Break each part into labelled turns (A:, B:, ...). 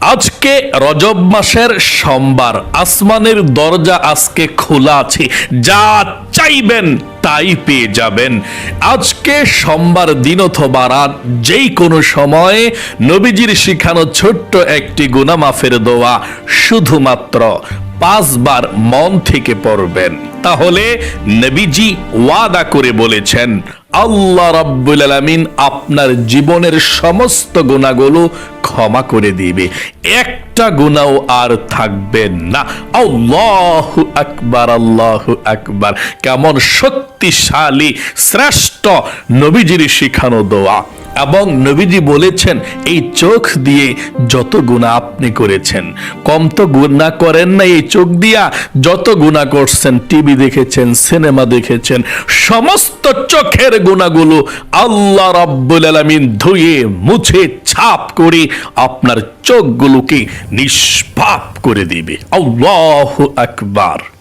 A: আজকে রজব মাসের সোমবার। আসমানের দরজা আজকে খোলা আছে। যা চাইবেন তাই পেয়ে যাবেন। আজকে সোমবার দিন অথবা রাত যেই কোনো সময়ে নবীজির শিখানো ছোট্ট একটি গুনামাফের দোয়া শুধুমাত্র পাঁচবার মন থেকে পড়বেন। তাহলে নবীজি ওয়াদা করে বলেছেন আল্লাহ রাব্বুল আলামিন আপনার জীবনের সমস্ত গুণাগুলো ক্ষমা করে দিবে। একটা গুণাও আর থাকবে না। আল্লাহু আকবার আল্লাহু আকবার। কেমন শক্তিশালী, শ্রেষ্ঠ নবীজির শিখানো দোয়া। এবং নবীজি বলেছেন, এই চোখ দিয়ে যত গুণা আপনি করেছেন, কম তো গুণা করেন না, এই চোখ দিয়া যত গুণা করছেন, টিভি দেখেছেন, সিনেমা দেখেছেন, সমস্ত চোখের গুণাগুলো আল্লাহ রাব্বুল আলামিন ধুয়ে, মুছে, ছাপ করে আপনার চোখগুলোকে নিষ্পাপ করে দিবে। আল্লাহু আকবার।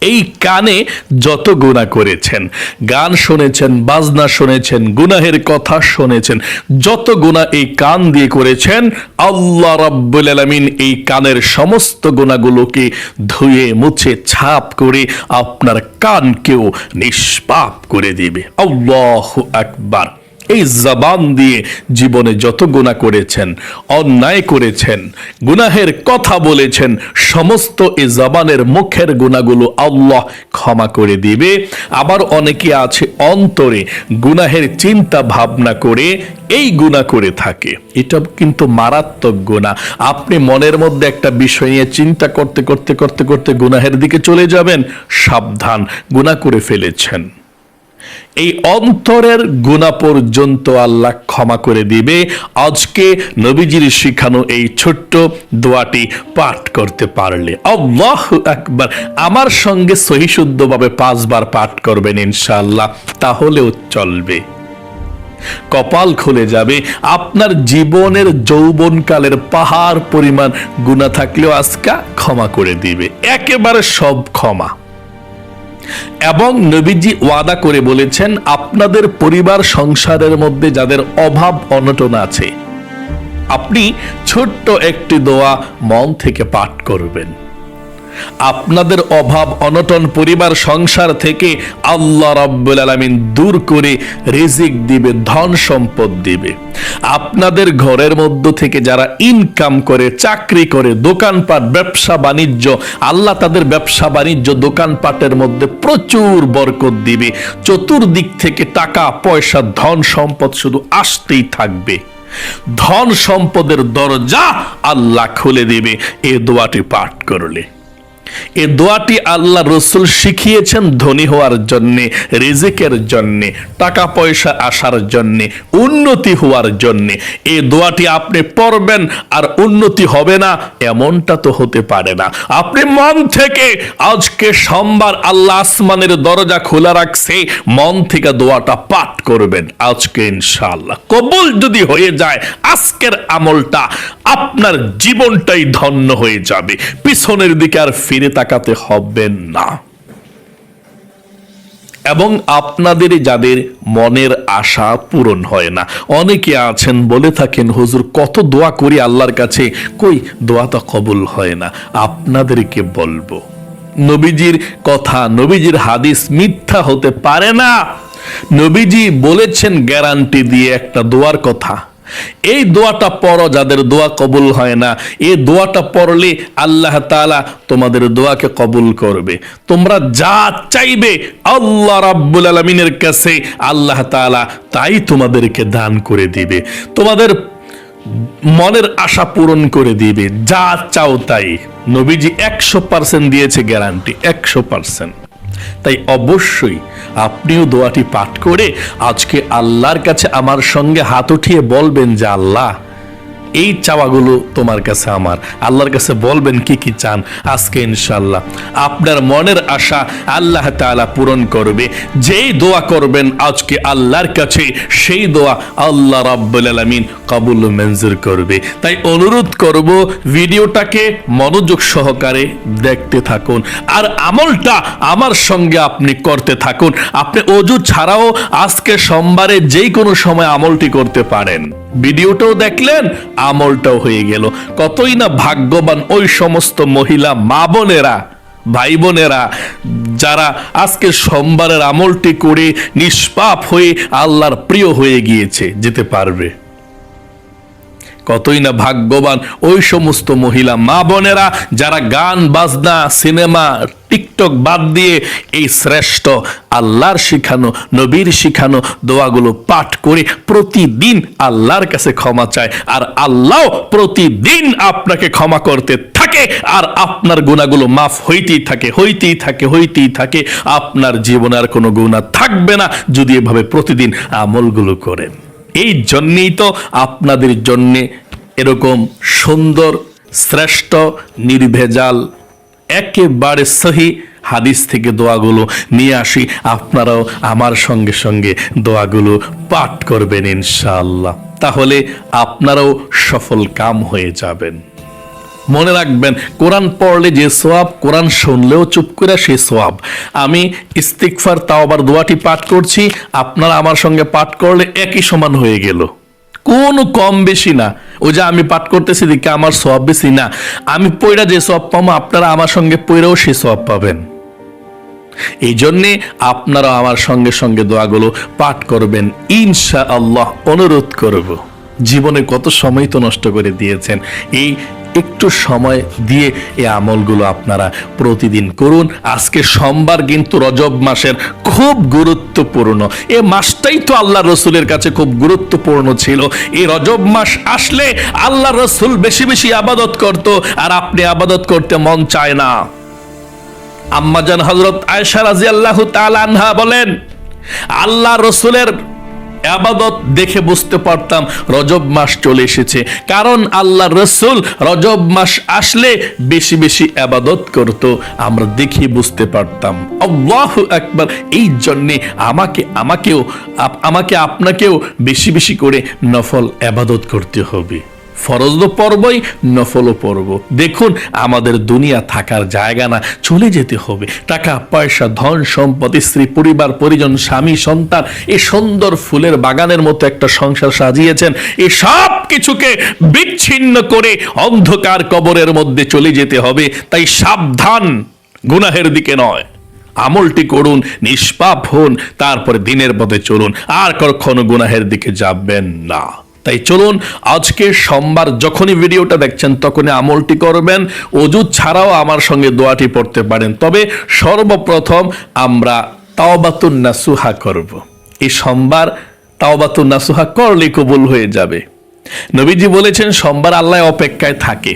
A: এই কানে যত গুণা করেছেন, গান শুনেছেন, বাজনা শুনেছেন, গুনাহের কথা শুনেছেন, যত গুণা এই কান দিয়ে করেছেন, আল্লাহ রাব্বুল আলামিন এই কানের সমস্ত গুণাগুলোকে ধুয়ে, মুছে, ছাপ করে আপনার কানকেও নিষ্পাপ করে দিবে। আল্লাহ আকবার। এই জবান দিয়ে জীবনে যত গুণা করেছেন, অন্যায় করেছেন, গুনাহের কথা বলেছেন, সমস্ত এই জবানের মুখের গুণাগুলো আল্লাহ ক্ষমা করে দিবে। আবার অনেকে আছে অন্তরে গুনাহের চিন্তা ভাবনা করে এই গুণা করে থাকে। এটা কিন্তু মারাত্মক গুণা আপনি মনের মধ্যে একটা বিষয় নিয়ে চিন্তা করতে করতে করতে করতে গুনাহের দিকে চলে যাবেন, সাবধান গুণা করে ফেলেছেন। এই অন্তরের গুণা পর্যন্ত আল্লাহ ক্ষমা করে দিবে। আজকে নবীজির শিখানো এই ছোট্ট দোয়াটি পাঠ করতে পারলে আল্লাহ একবার আমার সঙ্গে সহিশুদ্ধভাবে পাঁচবার পাঠ করবেন ইনশাআল্লাহ, তাহলেও চলবে। কপাল খুলে যাবে। আপনার জীবনের যৌবনকালের পাহাড় পরিমাণ গুণা থাকলেও আজকা ক্ষমা করে দিবে। একেবারে সব ক্ষমা। এবং নবীজি ওয়াদা করে বলেছেন, আপনাদের পরিবার সংসারের মধ্যে যাদের অভাব অনটন আছে, আপনি ছোট্ট একটি দোয়া মন থেকে পাঠ করবেন। আপনাদের অভাব, অনটন, পরিবার, সংসার থেকে আল্লাহ রাব্বুল আলামিন দূর করে রিজিক দিবে, ধন সম্পদ দিবে। আপনাদের ঘরের মধ্য থেকে যারা ইনকাম করে, চাকরি করে, দোকানপাট, ব্যবসা, বাণিজ্য, আল্লাহ তাদের ব্যবসা, বাণিজ্য, দোকানপাটের মধ্যে প্রচুর বরকত দিবে। চতুর্দিক থেকে টাকা, পয়সা, ধন সম্পদ শুধু আসতেই থাকবে। ধন সম্পদের দরজা আল্লাহ খুলে দিবে। এ দোয়াটি পাঠ করলে। এ দোয়াটি আল্লাহ রসুল শিখিয়েছেন ধনী হওয়ার জন্যে, রিজিকের জন্যে, টাকা পয়সা আসার জন্যে, উন্নতি হওয়ার জন্যে। এ দোয়াটি আপনি পড়বেন আর উন্নতি হবে না, এমনটা তো হতে পারে না। আপনি মন থেকে আজকে সোমবার আল্লাহ আসমানের দরজা খোলা রাখছে, মন থেকে দোয়াটা পাঠ করবেন আজকে ইনশাআল্লাহ। কবুল যদি হয়ে যায়, আজকের আমলটা আপনার জীবনটাই ধন্য হয়ে যাবে। পিছনের দিকে আর ফিরে তাকাতে হবে না। এবং আপনাদের যাদের মনের আশা পূরণ হয় না, অনেকে আছেন, বলে থাকেন, হুজুর, কত দোয়া করি আল্লাহর কাছে? কই, দোয়া তো কবুল হয় না। আপনাদেরকে বলব, নবীজির কথা, নবীজির হাদিস মিথ্যা হতে পারে না। নবীজি বলেছেন গ্যারান্টি দিয়ে একটা দোয়ার কথা। এই দোয়াটা পড়ো, যাদের দোয়া কবুল হয় না, এই দোয়াটা পড়লে আল্লাহ তাআলা তোমাদের দোয়াকে কবুল করবে। তোমরা যা চাইবে আল্লাহ রাব্বুল আলামিনের কাছে আল্লাহ তাআলা তাই তোমাদেরকে দান করে দিবে। তোমাদের মনের আশা পূরণ করে দিবে, যা চাও তাই। নবীজি একশো পার্সেন্ট দিয়েছে গ্যারান্টি, একশো পার্সেন্ট। তাই অবশ্যই আপনিও দোয়াটি পাঠ করে আজকে আল্লাহর কাছে আমার সঙ্গে হাত উঠিয়ে বলবেন যে, আল্লাহ এই চাওয়াগুলো তোমার কাছে আমার। আল্লাহর কাছে বলবেন, কি কি চান? আজকে ইনশাল্লাহ আপনার মনের আশা আল্লাহ তাআলা পূরণ করবে। যেই দোয়া করবেন আজকে আল্লাহর কাছে, সেই দোয়া আল্লাহ রাব্বুল আলামিন কবুল মঞ্জুর করবে। তাই অনুরোধ করব, ভিডিওটাকে মনোযোগ সহকারে দেখতে থাকুন। আর আমলটা আমার সঙ্গে আপনি করতে থাকুন। আপনি অজু ছাড়াও আজকে সোমবারে যেই কোনো সময় আমলটি করতে পারেন। ভিডিওটাও দেখলেন, আমলটাও হয়ে গেল। কতই না ভাগ্যবান ওই সমস্ত মহিলা, মা বোনেরা, ভাই বোনেরা, যারা আজকে সোমবারের আমলটি করে নিষ্পাপ হয়ে আল্লাহর প্রিয় হয়ে গিয়েছে, যেতে পারবে। কতই না ভাগ্যবান ওই সমস্ত মহিলা, মা বোনেরা যারা গান, বাজনা, সিনেমা, টিকটক বাদ দিয়ে এই শ্রেষ্ঠ আল্লাহর শিখানো, নবীর শিখানো দোয়াগুলো পাঠ করে প্রতিদিন আল্লাহর কাছে ক্ষমা চায়। আর আল্লাহ প্রতিদিন আপনাকে ক্ষমা করতে থাকে আর আপনার গুণাগুলো মাফ হইতেই থাকে হইতেই থাকে হইতেই থাকে। আপনার জীবনে আর কোনো গুণা থাকবে না যদি এভাবে প্রতিদিন আমলগুলো করেন। এই জন্যেই তো আপনাদের জন্যে এরকম সুন্দর, শ্রেষ্ঠ, নির্ভেজাল, একেবারে সহি হাদিস থেকে দোয়াগুলো নিয়ে আসি। আপনারাও আমার সঙ্গে সঙ্গে দোয়াগুলো পাঠ করবেন ইনশাআল্লাহ। তাহলে আপনারাও সফল কাম হয়ে যাবেন। মনে রাখবেন, কোরআন পড়লে যে সোয়াব, কোরআন শুনলেও চুপ করে সে সোয়াব। আমি ইস্তিকফার তাওবার দোয়াটি পাঠ করছি, আপনারা আমার সঙ্গে পাঠ করলে একই সমান হয়ে গেল। কোনো কম বেশি না। ও যে আমি পাঠ করতেছি দিকে আমার সব বেশি না। আমি পয়রা যে সব পাবো, আপনারা আমার সঙ্গে পয়রাও সে সব পাবেন। এই জন্যে আপনারা আমার সঙ্গে সঙ্গে দোয়াগুলো পাঠ করবেন। ইনশা আল্লাহ অনুরোধ করব। জীবনে কত সময় তো নষ্ট করে দিয়েছেন। এই একটু সময় দিয়ে এই আমলগুলো আপনারা প্রতিদিন করুন। আজকে সোমবার কিন্তু রজব মাসের খুব গুরুত্বপূর্ণ। এ মাসটাই তো আল্লাহ রসুলের কাছে খুব গুরুত্বপূর্ণ ছিল। এই রজব মাস আসলে আল্লাহ রসুল বেশি বেশি আবাদত করত আর আপনি আবাদত করতে মন চায় না। আম্মাজান হজরত আয়সা রাজি আল্লাহ আনহা বলেন, আল্লাহ রসুলের আবাদত দেখে বুঝতে পারতাম রজব মাস চলে এসেছে। কারণ আল্লাহ রসুল রজব মাস আসলে বেশি বেশি আবাদত করত। আমরা দেখে বুঝতে পারতাম। আল্লাহ একবার এই জন্যে আমাকে, আমাকেও আমাকে আপনাকেও বেশি বেশি করে নফল আবাদত করতে হবে। ফরজ তো পর্বই নফলও পর্ব দেখুন, আমাদের দুনিয়া থাকার জায়গা না, চলে যেতে হবে। টাকা, পয়সা, ধন সম্পত্তি স্ত্রী, পরিবার, পরিজন, স্বামী, সন্তান, এই সুন্দর ফুলের বাগানের মতো একটা সংসার সাজিয়েছেন। এই সব কিছুকে বিচ্ছিন্ন করে অন্ধকার কবরের মধ্যে চলে যেতে হবে। তাই সাবধান, গুনাহের দিকে নয়। আমলটি করুন, নিষ্পাপ হন, তারপরে দিনের পথে চলুন। আর কখনো গুনাহের দিকে যাবেন না। তাই চলুন, আজকে সোমবার যখনই ভিডিওটা দেখছেন তখনই আমলটি করবেন। অজু ছাড়াও আমার সঙ্গে দোয়াটি পড়তে পারেন। তবে সর্বপ্রথম আমরা তাওবাতুন নাসুহা করব। এই সোমবার তাওবাতুন নাসুহা করলে কবুল হয়ে যাবে। নবীজি বলেছেন, সোমবার আল্লাহ অপেক্ষায় থাকে।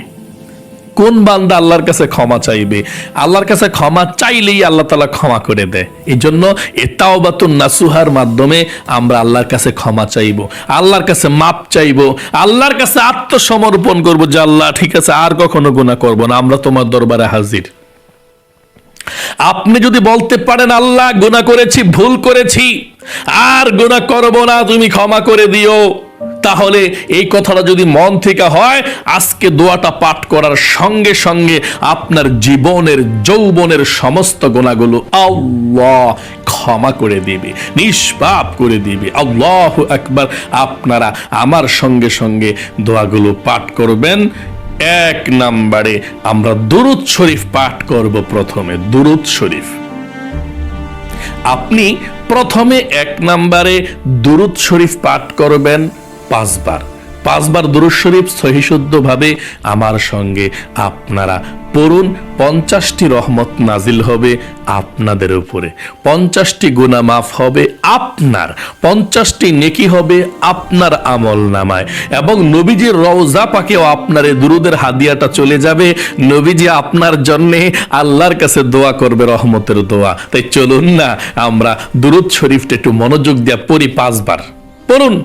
A: কোন বান্দা আল্লাহর কাছে ক্ষমা চাইবে? আল্লাহর কাছে ক্ষমা চাইলেই আল্লাহ তালা ক্ষমা করে দেয়। এই জন্য এতাওবাতুন নাসুহার মাধ্যমে আমরা আল্লাহর কাছে ক্ষমা চাইব, আল্লাহর কাছে মাপ চাইব, আল্লাহর কাছে আত্মসমর্পণ করব যে আল্লাহ, ঠিক আছে, আর কখনো গুণা করব না, আমরা তোমার দরবারে হাজির। আপনি যদি বলতে পারেন, আল্লাহ, গুনাহ করেছি, ভুল করেছি, আর গুনাহ করব না, তুমি ক্ষমা করে দিও। তাহলে এই কথাটা যদি মন থেকে হয়, আজকে দোয়াটা পাঠ করার সঙ্গে সঙ্গে আপনার জীবনের, যৌবনের সমস্ত গোনাগুলো আল্লাহ ক্ষমা করে দিবে, নিষ্পাপ করে দিবে। আল্লাহ একবার আপনারা আমার সঙ্গে সঙ্গে দোয়াগুলো পাঠ করবেন। এক নাম্বারে আমরা দুরুদ শরীফ পাঠ করব প্রথমে, দুরুদ শরীফ। আপনি প্রথমে এক নাম্বারে দুরুদ শরীফ পাঠ করবেন। পাঁচবার। পাঁচবার দুরুদ শরীফ সহিশুদ্ধভাবে আমার সঙ্গে আপনারা পড়ুন। পঞ্চাশটি রহমত নাজিল হবে আপনাদের উপরে। পঞ্চাশটি গুণা মাফ হবে আপনার। পঞ্চাশটি নেকি হবে আপনার আমল নামায়। এবং নবীজির রওজা পাকেও আপনার এই দুরুদের হাদিয়াটা চলে যাবে। নবীজি আপনার জন্যে আল্লাহর কাছে দোয়া করবে, রহমতের দোয়া। তাই চলুন না, আমরা দুরুদ শরীফটা একটু মনোযোগ দিয়ে পড়ি পাঁচবার। পড়ুন।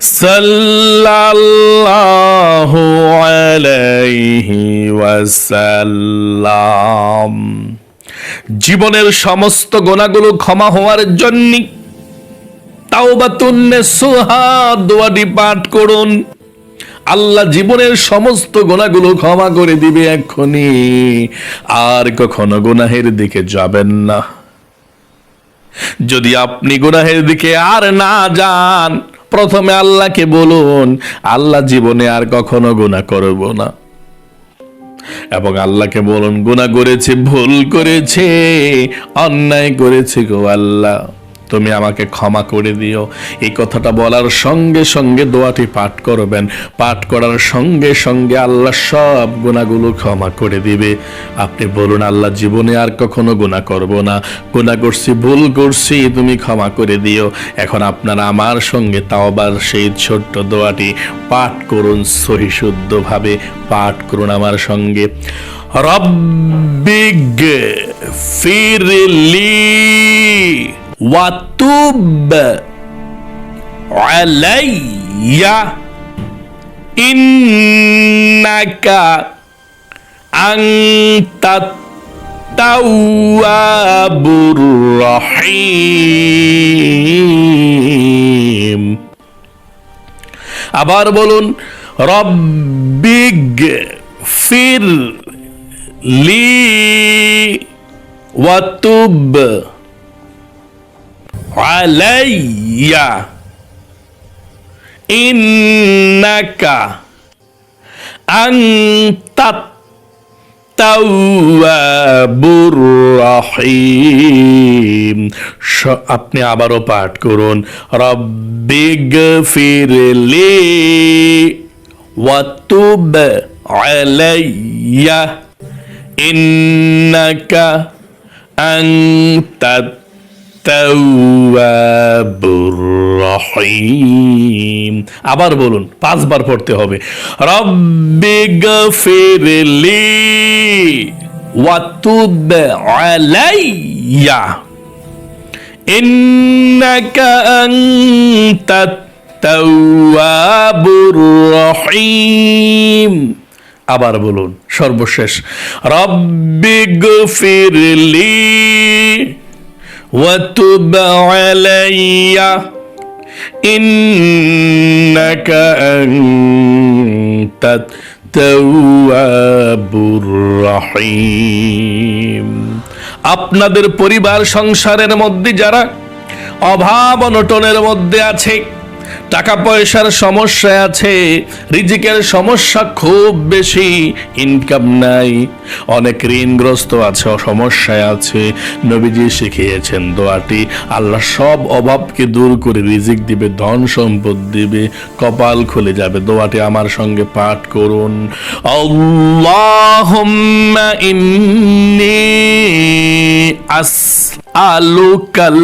A: সাল্লাল্লাহু আলাইহি ওয়াসাল্লাম। জীবনের সমস্ত গোনাগুলো ক্ষমা হওয়ার জন্য তাওবাতুন্নে সুহা দোয়াটি পাঠ করুন। আল্লাহ জীবনের সমস্ত গোনাগুলো ক্ষমা করে দিবে এক্ষুনি। আর কখনো গুনাহের দিকে যাবেন না। যদি আপনি গুনাহের দিকে আর না যান প্রথমে আল্লাহকে বলুন, আল্লাহ জীবনে আর কখনো গুণা করব না। এবং আল্লাহকে বলুন গুণা করেছে, ভুল করেছে, অন্যায় করেছে গো আল্লাহ। তুমি আমাকে ক্ষমা করে দিও। এই কথাটা বলার সঙ্গে সঙ্গে দোয়াটি পাঠ করবেন। পাঠ করার সঙ্গে সঙ্গে আল্লাহ সব গুণাগুলো ক্ষমা করে দিবে। আপনি বলুন, আল্লাহ জীবনে আর কখনো গুণা করব না। গুণা করছি, ভুল করছি, তুমি ক্ষমা করে দিও। এখন আপনারা আমার সঙ্গে তাওবার সেই ছোট্ট দোয়াটি পাঠ করুন সহি শুদ্ধভাবে। পাঠ করুন আমার সঙ্গে। রব্বিগ ফিরলি ওয়াতুব আলাইয়া ইন্নাকা আনতাত তাওয়াবুর রহিম আবার বলুন রব্বিগ ফির লি ওয়াতুব আলাইয়া। ইন্নাকা আনতাত তাওয়াবুর রহিম। আপনি আবারও পাঠ করুন। রব্বিগ ফিরলি ওয়াতুব আলাইয়া। ইন্নাকা আনতাত রহিম আবার বলুন, পাঁচবার পড়তে হবে। রব্বিগ ফিরলি ওয়াতুব আলাইয়া। ইন্নাকা আনতাত তাওয়াবুর রহিম আবার বলুন, সর্বশেষ। রব্বিগ ফিরলি وتب علي إنك أنت التواب الرحيم আপনাদের পরিবার সংসারের মধ্যে যারা অভাব অনটনের মধ্যে আছে টাকা পয়সার সমস্যা আছে, রিজিকের সমস্যা খুব বেশি ইনকাম নাই। অনেক ঋণগ্রস্ত আছে, সমস্যায় আছে। নবীজি শিখিয়েছেন দোয়াটি, আল্লাহ সব অভাবকে দূর করে রিজিক দিবে, ধন সম্পদ দিবে, কপাল খুলে যাবে। দোয়াটি আমার সঙ্গে পাঠ করুন। আল্লাহুম্মা ইন্নী আসআলুকাল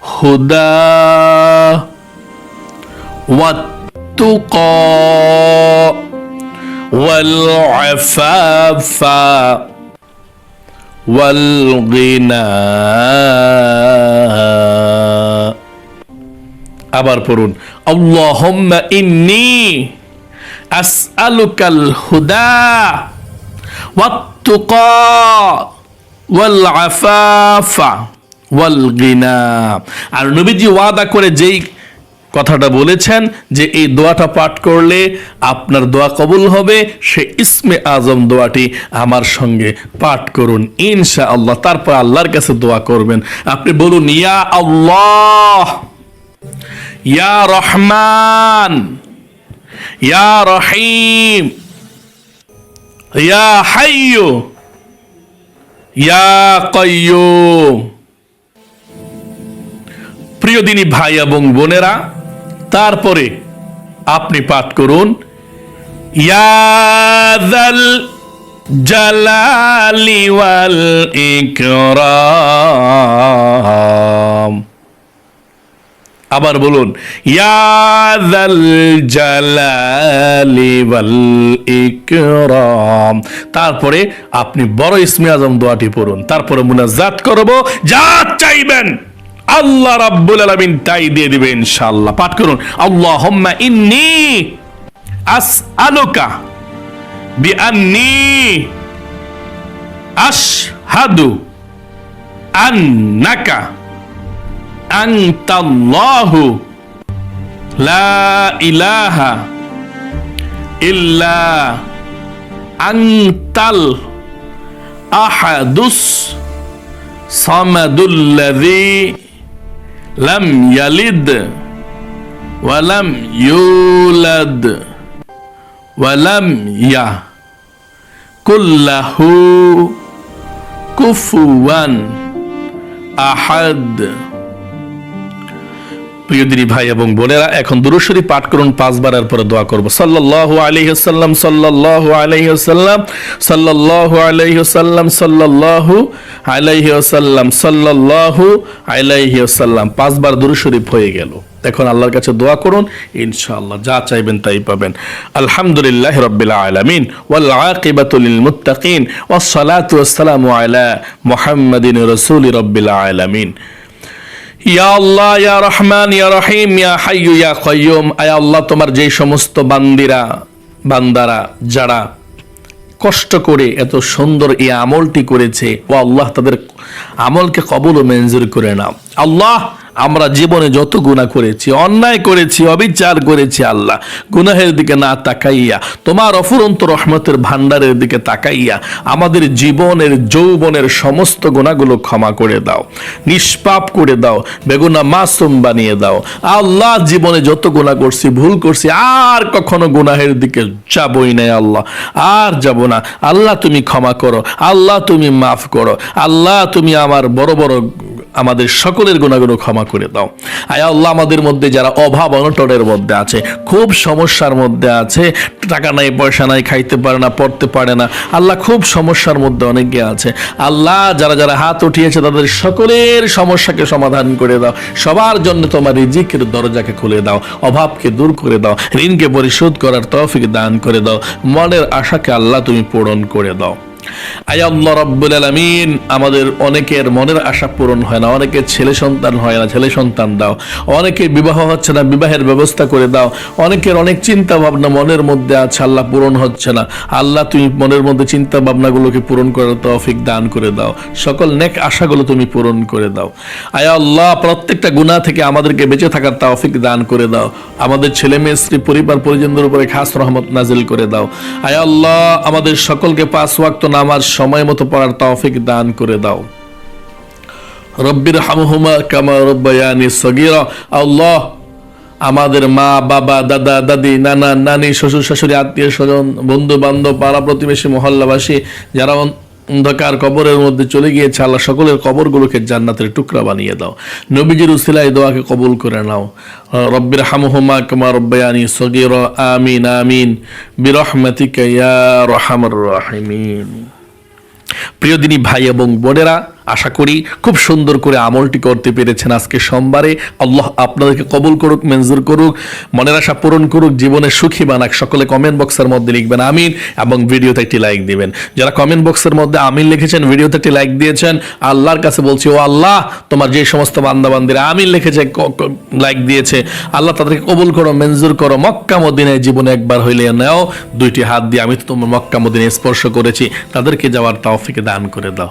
A: হুদা। والتقى والعفاف والغنى আবার পড়ুন আল্লাহুম্মা ইন্নি আসআলুকাল হুদা ওয়াত্তুকা ওয়াল আফাফা ওয়াল গিনা আর নবীজি ওয়াদা করে যেই কথাটা বলেছেন যে এই দোয়াটা পাঠ করলে আপনার দোয়া কবুল হবে। সে ইসমে আজম দোয়াটি আমার সঙ্গে পাঠ করুন। ইনশা আল্লাহ তারপর আল্লাহর কাছে দোয়া করবেন। আপনি বলুন, ইয়া আল্লাহ, ইয়া রহমান, ইয়া রহিম, ইয়া হাইয়ু, ইয়া কয়্যুম প্রিয় দিনী ভাই এবং বোনেরা তারপরে আপনি পাঠ করুন ইয়াদাল জালালি ওয়াল ইকরাম। আবার বলুন ইয়াদাল জালালি ওয়াল ইকরাম। তারপরে আপনি বড় ইসমে আজম দোয়াটি পড়ুন, তারপরে মুনাজাত করব, যা চাইবেন। আল্লাহ রাব্বুল আলামিন তাই দিয়ে দিবে ইনশাআল্লাহ। পাঠ করুন, আল্লাহুম্মা ইন্নী আসআলুকা বিআন্নী আশহাদু আন্নাকা আনতাল্লাহু লা ইলাহা ইল্লা আনতাল আহাদুস সামাদুল্লাযী لم يلد ولم يولد ولم ي كله كفوا أحد. প্রিয় দিনী ভাই এবং বোনেরা, এখন দুরুশরী পাঠ করুন পাঁচবারের পরে দোয়া করব। সাল্লাল্লাহু আলাইহি সাল্লাম সাল্লাল্লাহু আলাইহি সাল্লাম সাল্লাল্লাহু আলাইহি সাল্লাম সাল্লাল্লাহু আলাইহি সাল্লাম সাল্লাল্লাহু আলাইহি সাল্লাম পাঁচবার দুরুশরীফ হয়ে গেল। এখন আল্লাহর কাছে দোয়া করুন, ইনশাআল্লাহ যা চাইবেন তাই পাবেন। আলহামদুলিল্লাহ রাব্বিল আলামিন, ওয়াল আকিবাতু লিল মুত্তাকিন ওয়াস সালাতু ওয়াস সালামু আলা মুহাম্মাদিন রাসূলি রাব্বিল আলামিন। ইয়া আল্লাহ, ইয়া রহমান, ইয়া রহিম, ইয়া হাইয়ু, ইয়া কয়ুম আয় আল্লাহ, তোমার যেই সমস্ত বান্দিরা, বান্দারা, যারা কষ্ট করে এত সুন্দর এই আমলটি করেছে, ও আল্লাহ তাদের আমলকে কবল ও মঞ্জুর করে নাও। আল্লাহ আমরা জীবনে যত গুনাহ করেছি, অন্যায় করেছি, অবিচার করেছি আল্লাহ, গুনাহের দিকে না তাকাইয়া, তোমার অফুরন্ত রহমতের ভান্ডারের দিকে তাকাইয়া, আমাদের জীবনের, যৌবনের সমস্ত গুণাগুলো ক্ষমা করে দাও, নিষ্পাপ করে দাও, বেগুনা মাসুম বানিয়ে দাও। আল্লাহ জীবনে যত গুণা করছি, ভুল করছি, আর কখনো গুনাহের দিকে যাবই নাই আল্লাহ, আর যাব না। আল্লাহ তুমি ক্ষমা করো, আল্লাহ তুমি মাফ করো, আল্লাহ তুমি আমার বড় বড় আমাদের সকলের গুণাগুণ ক্ষমা করে দাও। আয় আল্লাহ আমাদের মধ্যে যারা অভাব অনটনের মধ্যে আছে, খুব সমস্যার মধ্যে আছে, টাকা নাই, পয়সা নাই, খাইতে পারে না, পড়তে পারে না, আল্লাহ খুব সমস্যার মধ্যে অনেকে আছে। আল্লাহ যারা যারা হাত উঠিয়েছে, তাদের সকলের সমস্যাকে সমাধান করে দাও। সবার জন্য তোমার রিজিকের দরজাকে খুলে দাও, অভাবকে দূর করে দাও, ঋণকে পরিশোধ করার তৌফিক দান করে দাও। মনের আশাকে আল্লাহ তুমি পূরণ করে দাও। আয় আল্লাহ রব্বুল আলামিন, আমাদের অনেকের মনের আশা পূরণ হয় না অনেকের ছেলে সন্তান হয় না, ছেলে সন্তান দাও। অনেকের বিবাহ হচ্ছে না, বিবাহের ব্যবস্থা করে দাও। অনেকের অনেক চিন্তা ভাবনা মনের মধ্যে আছে, আল্লাহ পূরণ হচ্ছে না। আল্লাহ, তুমি মনের মধ্যে চিন্তা ভাবনাগুলোকে পূরণ করার তৌফিক দান করে দাও। সকল নেক আশাগুলো তুমি পূরণ করে দাও। আয় আল্লাহ প্রত্যেকটা গুনাহ থেকে আমাদেরকে বেঁচে থাকার তৌফিক দান করে দাও। আমাদের ছেলে মেয়ে, স্ত্রী, পরিবার, পরিজনদের উপরে খাস রহমত নাজিল করে দাও। আয় আল্লাহ আমাদের সকলকে পাঁচ ওয়াক্ত নামাজ সময় মতো পড়ার তৌফিক দান করে দাও। রব্বির হামহুমা কামা রব্বায়ানি সগীরা। আল্লাহ, আমাদের মা, বাবা, দাদা, দাদি, নানা, নানি, শ্বশুর শাশুড়ি, আত্মীয় স্বজন বন্ধু বান্ধব পাড়া প্রতিবেশী, মহল্লাবাসী, যারা অন্ধকার কবরের মধ্যে চলে গিয়েছে, আল্লাহ সকলের কবরগুলোকে জান্নাতের টুকরা বানিয়ে দাও। নবীজির উসিলায় দোয়াকে কবুল করে নাও। রব্বির হামহুমা কমা রব্বায়ানি সগির, আমিন আমিন। বিরহমাতিকা ইয়া রহমার রাহিমিন। প্রিয় দিনী ভাই এবং বোনেরা আশা করি খুব সুন্দর করে আমলটি করতে পেরেছেন আজকে সোমবারে। আল্লাহ আপনাদেরকে কবুল করুক, মঞ্জুর করুক, মনের আশা পূরণ করুক জীবনে সুখী বানাক। সকলে কমেন্ট বক্সের মধ্যে লিখবেন আমিন এবং ভিডিওতে একটি লাইক দিবেন। যারা কমেন্ট বক্সের মধ্যে আমিন লিখেছেন, ভিডিওতে একটি লাইক দিয়েছেন, আল্লাহর কাছে বলছি, ও আল্লাহ, তোমার যে সমস্ত বান্দাবান্দিরা আমিন লিখেছে লাইক দিয়েছে, আল্লাহ তাদেরকে কবুল করো, মঞ্জুর করো, মক্কা মদিনায় জীবনে একবার হইলে নেও, দুইটি হাত দিয়ে আমি তো তোমার মক্কা মদিনায় স্পর্শ করেছি, তাদেরকে যাওয়ার তাওফিকে দান করে দাও।